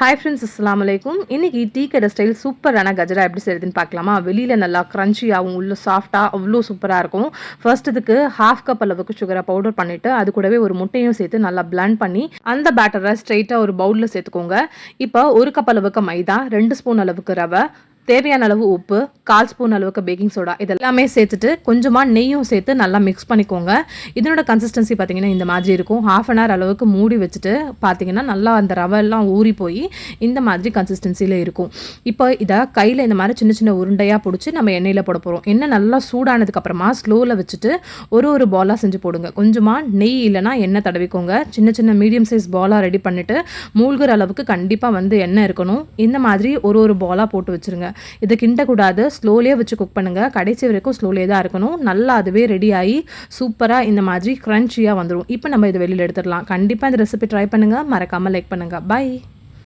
Hi friends அஸ்லாம் வலைக்கும் இன்றைக்கி டீ கடை ஸ்டைல் சூப்பரான கஜரா எப்படி செய்யுதுன்னு பார்க்கலாமா? வெளியில் நல்லா க்ரன்ச்சியாகவும் உள்ள சாஃப்டாக அவ்வளோ சூப்பராக இருக்கும். ஃபர்ஸ்ட் இதுக்கு ஹாஃப் கப் அளவுக்கு சுகரை பவுடர் பண்ணிவிட்டு அது கூடவே ஒரு முட்டையும் சேர்த்து நல்லா பிளாண்ட் பண்ணி அந்த பேட்டரை ஸ்ட்ரைட்டாக ஒரு பவுலில் சேர்த்துக்கோங்க. இப்போ ஒரு கப் அளவுக்கு மைதா ரெண்டு ஸ்பூன் அளவுக்கு ரவை தேவையான அளவு உப்பு கால் ஸ்பூன் அளவுக்கு பேக்கிங் சோடா இதெல்லாமே சேர்த்துட்டு கொஞ்சமாக நெய்யும் சேர்த்து நல்லா மிக்ஸ் பண்ணிக்கோங்க. இதனோட கன்சிஸ்டன்சி பார்த்தீங்கன்னா இந்த மாதிரி இருக்கும். ஹாஃப் அன் ஹவர் அளவுக்கு மூடி வச்சுட்டு பார்த்தீங்கன்னா நல்லா அந்த ரவெல்லாம் ஊறி போய் இந்த மாதிரி கன்சிஸ்டன்சியில் இருக்கும். இப்போ இதை கையில் இந்த மாதிரி சின்ன சின்ன உருண்டையாக பிடிச்சி நம்ம எண்ணெயில் போட போகிறோம் எண்ணெய் நல்லா சூடானதுக்கப்புறமா ஸ்லோவில் வச்சுட்டு ஒரு ஒரு பாலாக செஞ்சு போடுங்க. கொஞ்சமாக நெய் இல்லைனா எண்ணெய் தடவிக்கோங்க. சின்ன சின்ன மீடியம் சைஸ் பாலாக ரெடி பண்ணிவிட்டு மூழ்கிற அளவுக்கு கண்டிப்பாக வந்து எண்ணெய் இருக்கணும். இந்த மாதிரி ஒரு ஒரு பாலாக போட்டு வச்சுருங்க. இதை கிண்டக்கூடாது. ஸ்லோலியே வச்சு குக் பண்ணுங்கள் கடைசி வரைக்கும் ஸ்லோலியே தான் இருக்கணும். நல்லா அதுவே ரெடி ஆகி சூப்பராக இந்த மாதிரி க்ரன்ச்சியாக வந்துடும் இப்போ நம்ம இதை வெளியில் எடுத்துடலாம். கண்டிப்பாக இந்த ரெசிபி ட்ரை பண்ணுங்கள் மறக்காமல் லைக் பண்ணுங்கள் பை